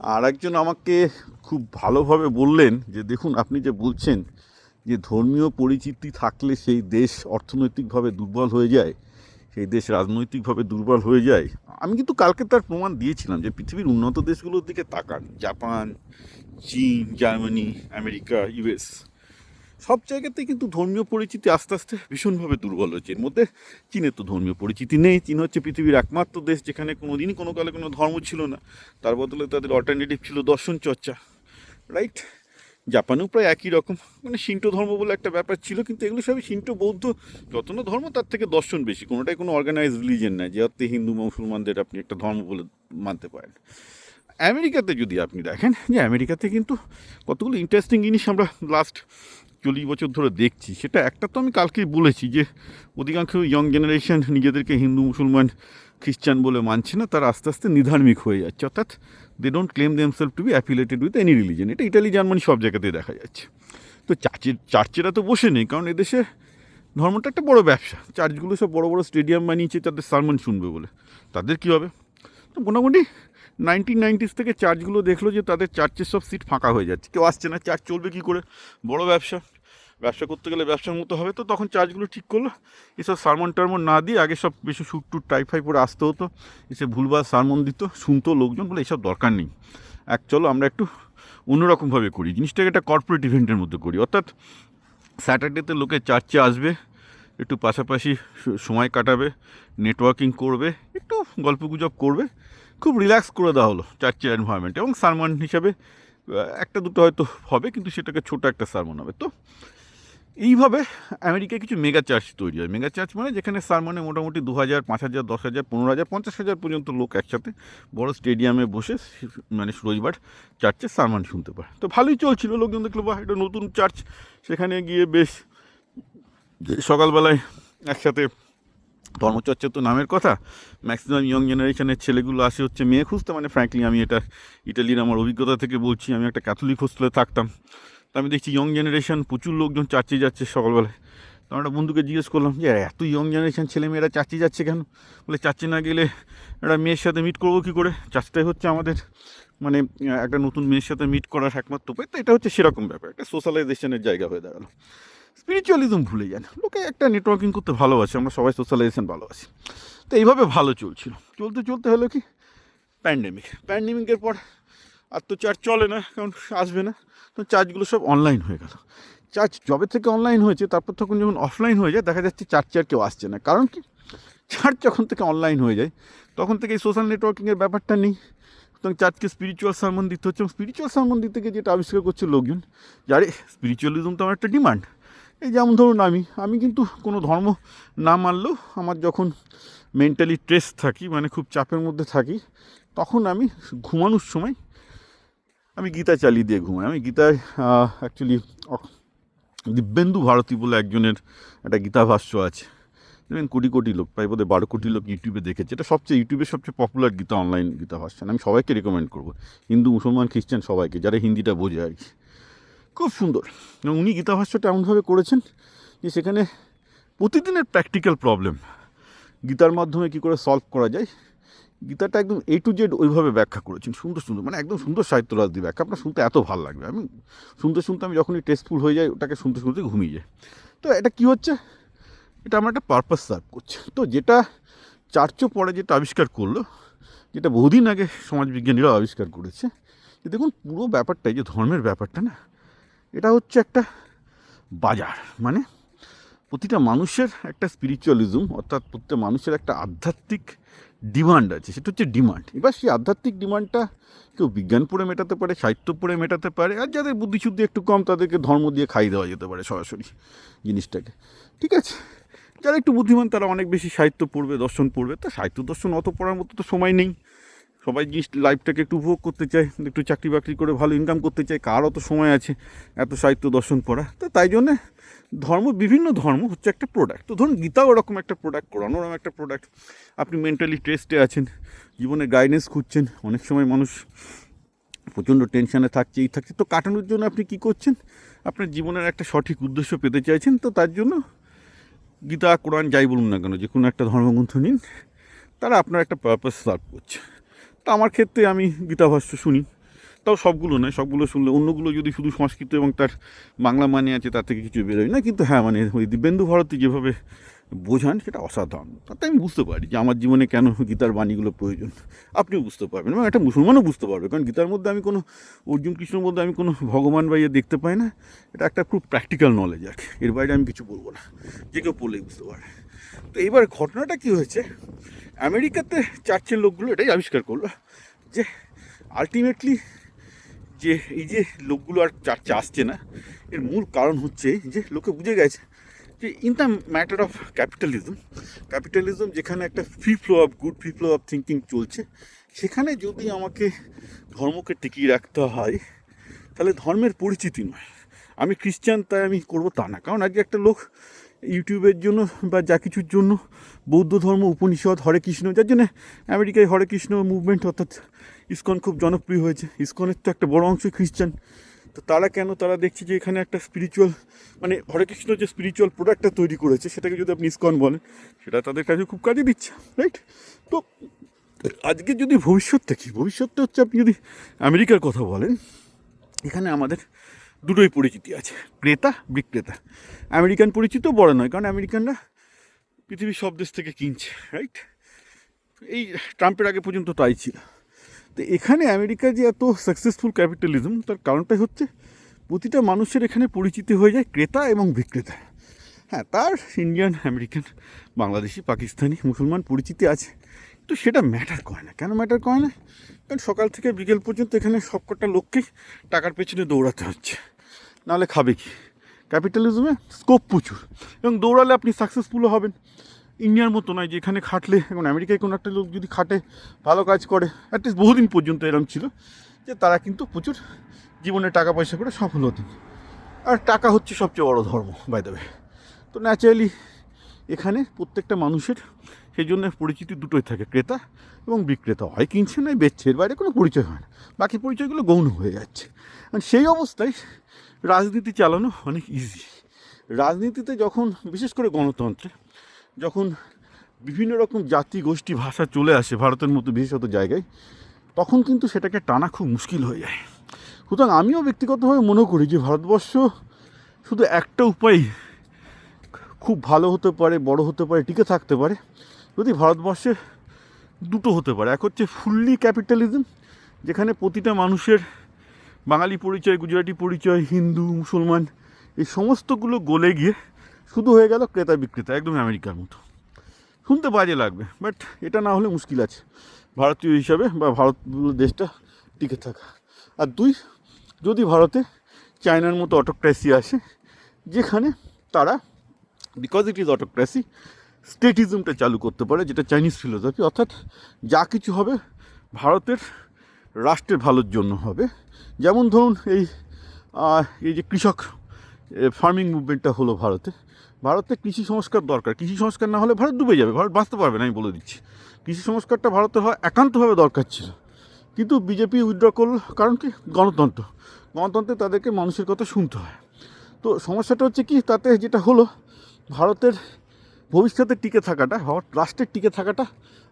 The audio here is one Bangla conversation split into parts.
আর একজন আমাকে খুব ভালোভাবে বললেন যে, দেখুন, আপনি যে বলছেন যে, ধর্মীয় পরিচিতি থাকলে সেই দেশ অর্থনৈতিকভাবে দুর্বল হয়ে যায়, সেই দেশ রাজনৈতিকভাবে দুর্বল হয়ে যায়। আমি কিন্তু কালকে তার প্রমাণ দিয়েছিলাম যে, পৃথিবীর উন্নত দেশগুলোর দিকে তাকান। জাপান, চীন, জার্মানি, আমেরিকা ইউএস সব জায়গাতেই কিন্তু ধর্মীয় পরিচিতি আস্তে আস্তে ভীষণভাবে দুর্বল হয়েছে। এর মধ্যে চীনের তো ধর্মীয় পরিচিতি নেই। চীন হচ্ছে পৃথিবীর একমাত্র দেশ যেখানে কোনো দিনই কোনো কালে কোনো ধর্ম ছিল না। তার বদলে তাদের অল্টারনেটিভ ছিল দর্শন চর্চা। রাইট জাপানেও প্রায় একই রকম। মানে শিন্টো ধর্ম বলে একটা ব্যাপার ছিল, কিন্তু এগুলো সবই শিন্টো বৌদ্ধ। যত না ধর্ম, তার থেকে দর্শন বেশি। কোনোটাই কোনো অর্গানাইজ রিলিজিয়ন নাই, যে অর্থে হিন্দু, মুসলমানদের আপনি একটা ধর্ম বলে মানতে পারেন। আমেরিকাতে যদি আপনি দেখেন, যে আমেরিকাতে কিন্তু কতগুলো ইন্টারেস্টিং জিনিস আমরা লাস্ট চল্লিশ বছর ধরে দেখছি, সেটা একটা তো আমি কালকেই বলেছি যে অধিকাংশ ইয়ং জেনারেশন নিজেদেরকে হিন্দু, মুসলমান, খ্রিস্টান বলে মানছে না, তারা আস্তে আস্তে নিধার্মিক হয়ে যাচ্ছে, অর্থাৎ they don't claim themselves to be affiliated with any religion এটা ইটালি জার্মানি সব জায়গাতেই দেখা যাচ্ছে। তো চার্চের চার্চেরা তো বসে নেই, কারণ এদেশে ধর্মটা একটা বড় ব্যবসা, চার্চগুলো সব বড় বড় স্টেডিয়াম বানিয়েছে, তাদের সারমন শুনবে বলে, তাদের কী হবে? তো মোটামুটি নাইনটিন নাইনটিস থেকে চার্চগুলো দেখল যে তাদের চার্চের সব সিট ফাঁকা হয়ে যাচ্ছে। কেউ আসছে না চার্চ চলবে কী করে? বড় ব্যবসা। ব্যবসা করতে গেলে ব্যবসার মতো হবে। তো তখন চার্চগুলো ঠিক করল। এসব সারমন টারমন না দিয়ে আগে সব বেশি সুট টুট টাইফাই পরে আসতে হতো। এসে ভুলভাল সারমন দিত, শুনতো লোকজন, বলে এসব দরকার নেই। এক চলো আমরা একটু অন্যরকমভাবে করি। জিনিসটাকে একটা কর্পোরেট ইভেন্টের মধ্যে করি। অর্থাৎ স্যাটারডেতে লোকে চার্চে আসবে, একটু পাশাপাশি সময় কাটাবে নেটওয়ার্কিং করবে, একটু গল্পগুজব করবে। খুব রিল্যাক্স করে দেওয়া হলো চার্চের এনভায়রনমেন্ট এবং সারমন হিসাবে একটা দুটো হয়তো হবে, কিন্তু সেটাকে ছোট একটা সারমন হবে। তো এইভাবে আমেরিকায় কিছু মেগা চার্চ তৈরি হয়। মেগা চার্চ মানে যেখানে সারমনে মোটামুটি দু হাজার, পাঁচ হাজার, দশ হাজার, পনেরো হাজার, পঞ্চাশ হাজার পর্যন্ত লোক একসাথে বড় স্টেডিয়ামে বসে মানে রবিবার চার্চে সারমন শুনতে পারে তো ভালোই চলছিল, লোকজন দেখল, বাহ একটা নতুন চার্চ সেখানে গিয়ে বেশ সকালবেলায় একসাথে ধর্মচর্চা তো নামের কথা। ম্যাক্সিমাম ইয়ং জেনারেশনের ছেলেগুলো আসে হচ্ছে মেয়ে খুঁজতে। মানে ফ্র্যাঙ্কলি আমি এটা ইটালির আমার অভিজ্ঞতা থেকে বলছি, আমি একটা ক্যাথলিক হোস্টেলে থাকতাম। তো আমি দেখছি ইয়ং জেনারেশন প্রচুর লোকজন চার্চে যাচ্ছে সকালবেলায়। তো একটা বন্ধুকে জিজ্ঞেস করলাম যে এত ইয়ং জেনারেশন ছেলেমেয়েরা চার্চে যাচ্ছে কেন? বলে, চার্চে না গেলে একটা মেয়ের সাথে মিট করব কী করে? চার্চটাই হচ্ছে আমাদের। মানে একটা নতুন মেয়ের সাথে মিট করার একমাত্র উপায়। তো এটা হচ্ছে সেরকম ব্যাপার। একটা সোশ্যালাইজেশনের জায়গা হয়ে দাঁড়াল। স্পিরিচুয়ালিজম ভুলে যান লোকে একটা নেটওয়ার্কিং করতে ভালোবাসে, আমরা সবাই সোশ্যালাইজেশন ভালোবাসি। তো এইভাবে ভালো চলছিল। চলতে চলতে হলো কি? প্যান্ডেমিক প্যান্ডেমিকের পর আর তো চার্জ চলে না, কারণ আসবে না। তো চার্জগুলো সব অনলাইন হয়ে গেল। চার্জ জবে থেকে অনলাইন হয়েছে, তারপর তখন যখন অফলাইন হয়ে যায়, দেখা যাচ্ছে চার্চে আর কেউ আসছে না। কারণ কি? চার্জ যখন থেকে অনলাইন হয়ে যায়, তখন থেকে এই সোশ্যাল নেটওয়ার্কিংয়ের ব্যাপারটা নেই। সুতরাং চার্চকে স্পিরিচুয়াল সারমন দিতে হচ্ছে। এবং স্পিরিচুয়াল সারমন দিতে গিয়ে যেটা আবিষ্কার করছে লোকজন, যারে স্পিরিচুয়ালিজম তো আমার একটা ডিমান্ড এই যেমন ধরুন আমি আমি কিন্তু কোনো ধর্ম না মানলেও আমার যখন মেন্টালি স্ট্রেস থাকি মানে খুব চাপের মধ্যে থাকি, তখন আমি ঘুমানোর সময় আমি গীতা চালিয়ে দিয়ে ঘুমাই। আমি গীতায় অ্যাকচুয়ালি দিব্যেন্দু ভারতী বলে একজনের একটা গীতা ভাষ্য আছে। দেখবেন কোটি কোটি লোক, প্রায় বোধহয় বারো কোটি লোক ইউটিউবে দেখেছে। এটা সবচেয়ে, ইউটিউবের সবচেয়ে পপুলার গীতা অনলাইন গীতা ভাষ্য। আমি সবাইকে রেকমেন্ড করব। হিন্দু, মুসলমান, খ্রিস্টান সবাইকে, যারা হিন্দিটা বোঝে আর কি। খুব সুন্দর। এবং উনি গীতা ভাষ্যটা এমনভাবে করেছেন যে সেখানে প্রতিদিনের প্র্যাকটিক্যাল প্রবলেম গীতার মাধ্যমে কী করে সলভ করা যায়? গীতাটা একদম এ টু জেড ওইভাবে ব্যাখ্যা করেছেন। সুন্দর সুন্দর মানে একদম সুন্দর সাহিত্য রাজ দিয়ে ব্যাখ্যা। আপনার শুনতে এত ভালো লাগবে। আমি শুনতে শুনতে আমি যখনই টেস্টফুল হয়ে যাই, ওটাকে শুনতে শুনতে ঘুমিয়ে যাই। তো এটা কী হচ্ছে? এটা আমার একটা পারপাস সার্ভ করছে। তো যেটা চার্চও পরে যেটা আবিষ্কার করল, যেটা বহুদিন আগে সমাজবিজ্ঞানীরাও আবিষ্কার করেছে, যে দেখুন পুরো ব্যাপারটাই যে ধর্মের ব্যাপারটা না এটা হচ্ছে একটা বাজার মানে প্রতিটা মানুষের একটা স্পিরিচুয়ালিজম অর্থাৎ প্রতিটা মানুষের একটা আধ্যাত্মিক ডিমান্ড আছে, সেটা হচ্ছে ডিমান্ড এবার সেই আধ্যাত্মিক ডিমান্ডটা কেউ বিজ্ঞান পড়ে মেটাতে পারে সাহিত্য পড়ে মেটাতে পারে, আর যাদের বুদ্ধিশুদ্ধি একটু কম, তাদেরকে ধর্ম দিয়ে খাইয়ে দেওয়া যেতে পারে সরাসরি জিনিসটাকে। ঠিক আছে? যারা একটু বুদ্ধিমান, তারা অনেক বেশি সাহিত্য পড়বে, দর্শন পড়বে। তা সাহিত্য দর্শন অত পড়ার মতো তো সময় নেই। সবাই জিনিস লাইফটাকে একটু উপভোগ করতে চায়, একটু চাকরি বাকরি করে ভালো ইনকাম করতে চায় কার অত সময় আছে, এত সাহিত্য দর্শন পড়া। তো তাই জন্যে ধর্ম, বিভিন্ন ধর্ম হচ্ছে একটা প্রোডাক্ট তো ধরুন গীতাও ওরকম একটা প্রোডাক্ট কোরআনও ওরকম একটা প্রোডাক্ট আপনি মেন্টালি স্ট্রেসডে আছেন, জীবনে গাইডেন্স খুঁজছেন, অনেক সময় মানুষ প্রচণ্ড টেনশানে থাকছে এই থাকছে। তো কাটানোর জন্য আপনি কী করছেন? আপনার জীবনের একটা সঠিক উদ্দেশ্য পেতে চাইছেন, তো তার জন্য গীতা, কোরআন, যাই বলুন না কেন, যে কোনো একটা ধর্মগ্রন্থ নিন, তারা আপনার একটা পারপাস সার্ভ করছে। আমার ক্ষেত্রে আমি গীতা ভাষ্য শুনি। তাও সবগুলো নয়, সবগুলো শুনলে অন্যগুলো যদি শুধু সংস্কৃত এবং তার বাংলা মানে আছে, তার থেকে কিছু বেরোয় না। কিন্তু হ্যাঁ মানে ওই দিব্যেন্দু ভারতী যেভাবে বোঝান, সেটা অসাধারণ। তাতে আমি বুঝতে পারি যে আমার জীবনে কেন গীতার বাণীগুলো প্রয়োজন। আপনিও বুঝতে পারবেন এবং একটা মুসলমানও বুঝতে পারবে, কারণ গীতার মধ্যে আমি কোনো, অর্জুন কৃষ্ণর মধ্যে আমি কোনো ভগবান বা ইয়ে দেখতে পাই না। এটা একটা খুব প্র্যাকটিক্যাল নলেজ আর। এর বাইরে আমি কিছু বলব না। যে কেউ পড়লেই বুঝতে পারে। তো এইবার ঘটনাটা কী হয়েছে? আমেরিকাতে চার্চের লোকগুলো এটাই আবিষ্কার করল যে আলটিমেটলি যে এই যে লোকগুলো আর চার্চে আসছে না, এর মূল কারণ হচ্ছে যে লোকে বুঝে গেছে যে in the matter of capitalism capitalism যেখানে একটা free flow of good free flow of thinking চলছে, সেখানে যদি আমাকে ধর্মকে টিকিয়ে রাখতে হয়, তাহলে ধর্মের পরিচিতি নয়। আমি খ্রিস্টান, তাই আমি করব তা না। কারণ আজকে একটা লোক ইউটিউবের জন্য বা যা কিছুর জন্য বৌদ্ধ ধর্ম উপনিষদ হরে কৃষ্ণ, যার জন্য আমেরিকায় হরে কৃষ্ণ মুভমেন্ট অর্থাৎ ইস্কন খুব জনপ্রিয় হয়েছে। ইস্কনের তো একটা বড় অংশ খ্রিস্টান। তো তারা কেন তারা দেখছে যে এখানে একটা স্পিরিচুয়াল মানে হরে কৃষ্ণ যে স্পিরিচুয়াল প্রোডাক্টটা তৈরি করেছে, সেটাকে যদি আপনি ইসকন বলেন, সেটা তাদের কাছে খুব কাজে দিচ্ছে রাইট তো আজকে যদি ভবিষ্যৎ দেখি ভবিষ্যৎটা হচ্ছে আপনি যদি আমেরিকার কথা বলেন, এখানে আমাদের দুটোই পরিচিতি আছে। ক্রেতা, বিক্রেতা। আমেরিকান পরিচিত বড় নয়, কারণ আমেরিকানরা পৃথিবীর সব দেশ থেকে কিনছে রাইট এই ট্রাম্পের আগে পর্যন্ত তাই ছিল। তো এখানে আমেরিকা যে এত সাকসেসফুল ক্যাপিটালিজম তার কারণটাই হচ্ছে প্রতিটা মানুষের এখানে পরিচিতি হয়ে যায় ক্রেতা এবং বিক্রেতা। হ্যাঁ তার ইন্ডিয়ান আমেরিকান বাংলাদেশি, পাকিস্তানি, মুসলমান পরিচিতি আছে। তো সেটা ম্যাটার করে না। কেন ম্যাটার করে না? কারণ সকাল থেকে বিকেল পর্যন্ত এখানে সবকটা লোককেই টাকার পেছনে দৌড়াতে হচ্ছে। নাহলে খাবে কি? ক্যাপিটালিজমে স্কোপ প্রচুর। এবং দৌড়ালে আপনি সাকসেসফুলও হবেন। ইন্ডিয়ার মতো নয় যে এখানে খাটলে, এখন আমেরিকায় কোনো একটা লোক যদি খাটে, ভালো কাজ করে অ্যাটলিস্ট বহুদিন পর্যন্ত এরম ছিল যে তারা কিন্তু প্রচুর জীবনে টাকা পয়সা করে সফল হতেন। আর টাকা হচ্ছে সবচেয়ে বড় ধর্ম বাই দেবে তো ন্যাচারালি এখানে প্রত্যেকটা মানুষের সেই জন্য পরিচিতি দুটোই থাকে, ক্রেতা এবং বিক্রেতা। হয় কিনছে, নয় বেচছে, এর বাইরে কোনো পরিচয় হয় না। বাকি পরিচয়গুলো গৌণ হয়ে যাচ্ছে। সেই অবস্থায় রাজনীতি চালানো অনেক ইজি রাজনীতিতে যখন, বিশেষ করে গণতন্ত্রে, যখন বিভিন্ন রকম জাতি, গোষ্ঠী, ভাষা চলে আসে ভারতের মতো বিশেষত জায়গায়, তখন কিন্তু সেটাকে টানা খুব মুশকিল হয়ে যায়। সুতরাং আমিও ব্যক্তিগতভাবে মনে করি যে ভারতবর্ষ শুধু একটা উপায় খুব ভালো হতে পারে, বড় হতে পারে, টিকে থাকতে পারে, যদি ভারতবর্ষে দুটো হতে পারে। এক হচ্ছে ফুললি ক্যাপিটালিজম যেখানে প্রতিটা মানুষের বাঙালি পরিচয়, গুজরাটি পরিচয়, হিন্দু, মুসলমান, এই সমস্তগুলো গলে গিয়ে শুধু হয়ে গেল ক্রেতা বিক্রেতা একদম আমেরিকার মতো। শুনতে বাজে লাগবে বাট এটা না হলে মুশকিল আছে। ভারতীয় হিসাবে বা ভারত দেশটা টিকে থাকা। আর দুই, যদি ভারতে চায়নার মতো অটোক্রেসি আসে, যেখানে তারা বিকজ ইট ইজ অটোক্রেসি স্টেটিজমটা চালু করতে পারে, যেটা চাইনিজ ফিলোসফি অর্থাৎ যা কিছু হবে ভারতের রাষ্ট্রের ভালোর জন্য হবে। যেমন ধরুন এই এই যে কৃষক ফার্মিং মুভমেন্টটা হলো ভারতে। ভারতে কৃষি সংস্কার দরকার। কৃষি সংস্কার না হলে ভারত ডুবে যাবে। ভারত বাঁচতে পারবে না, আমি বলে দিচ্ছি। কৃষি সংস্কারটা ভারতের হয় একান্তভাবে দরকার ছিল। কিন্তু বিজেপি উইথড্র করল, কারণ কি? গণতন্ত্র। গণতন্ত্রে তাদেরকে মানুষের কথা শুনতে হয়। তো সমস্যাটা হচ্ছে কি? তাতে যেটা হলো, ভারতের ভবিষ্যতে টিকে থাকাটা, ভারত রাষ্ট্রের টিকে থাকাটা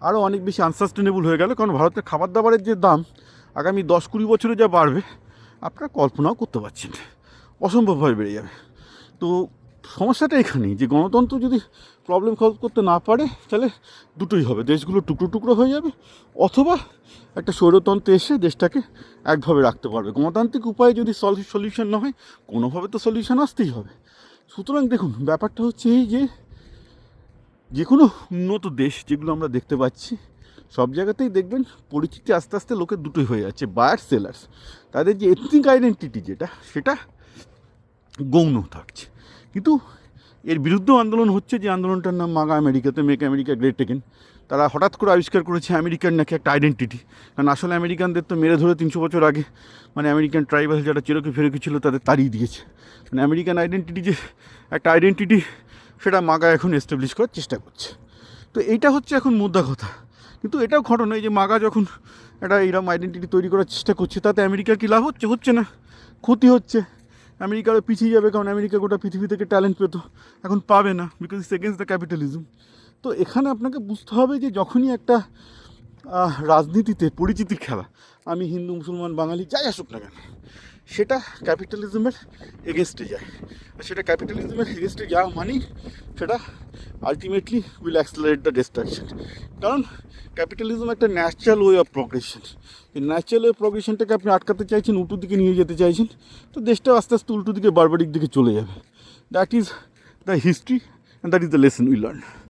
আরও অনেক বেশি আনসাস্টেনেবল হয়ে গেল। কারণ ভারতের খাবার দাবারের যে দাম আগামী দশ কুড়ি বছরে যা বাড়বে, আপনারা কল্পনাও করতে পারছেন। অসম্ভবভাবে বেড়ে যাবে। তো সমস্যাটা এখানেই, যে গণতন্ত্র যদি প্রবলেম সলভ করতে না পারে, তাহলে দুটোই হবে, দেশগুলো টুকরো টুকরো হয়ে যাবে, অথবা একটা স্বৈরতন্ত্র এসে দেশটাকে একভাবে রাখতে পারবে। গণতান্ত্রিক উপায়ে যদি সলভ সলিউশন না হয়, কোনোভাবে তো সলিউশন আসতেই হবে। সুতরাং দেখুন, ব্যাপারটা হচ্ছে এই যে যে কোনো উন্নত দেশ যেগুলো আমরা দেখতে পাচ্ছি সব জায়গাতেই দেখবেন পরিচিতি আস্তে আস্তে লোকের দুটোই হয়ে যাচ্ছে বায়ার সেলার্স তাদের যে এথনিক আইডেন্টিটি যেটা, সেটা গৌণ থাকছে। কিন্তু এর বিরুদ্ধেও আন্দোলন হচ্ছে যে আন্দোলনটার নাম মাগা আমেরিকাতে মেক আমেরিকা গ্রেট এগেন তারা হঠাৎ করে আবিষ্কার করেছে আমেরিকান নাকি একটা আইডেন্টিটি কারণ আসলে আমেরিকানদের তো মেরে ধরে তিনশো বছর আগে মানে আমেরিকান ট্রাইবাল যারা চেরোকি ফেরোকি ছিল, তাদের তাড়িয়ে দিয়েছে। মানে আমেরিকান আইডেন্টিটি যে একটা আইডেন্টিটি সেটা মাগা এখন এস্টাবলিশ করার চেষ্টা করছে। তো এইটা হচ্ছে এখন মুদ্রা কথা। কিন্তু এটাও ঘটনা, এই যে মাগা যখন একটা এইরকম আইডেন্টিটি তৈরি করার চেষ্টা করছে, তাতে আমেরিকার কি লাভ হচ্ছে? হচ্ছে না, ক্ষতি হচ্ছে। আমেরিকারও পিছিয়ে যাবে, কারণ আমেরিকা গোটা পৃথিবী থেকে ট্যালেন্ট পেতো, এখন পাবে না because it's against the capitalism তো এখানে আপনাকে বুঝতে হবে যে যখনই একটা রাজনীতিতে পরিচিতির খেলা, আমি হিন্দু, মুসলমান, বাঙালি, যাই আসুক না কেন, সেটা ক্যাপিটালিজমের এগেনস্টে যায়। আর সেটা ক্যাপিটালিজমের এগেনস্টে যাওয়া মানেই সেটা ultimately will accelerate the destruction কারণ ক্যাপিটালিজম একটা ন্যাচারাল ওয়ে অফ প্রগ্রেশন এই ন্যাচারাল ওয়ে প্রগ্রেশনটাকে আপনি আটকাতে চাইছেন, উল্টো দিকে নিয়ে যেতে চাইছেন, তো দেশটা আস্তে আস্তে উল্টো দিকে, বারবারিক দিকে চলে যাবে। That is the history and that is the lesson we learn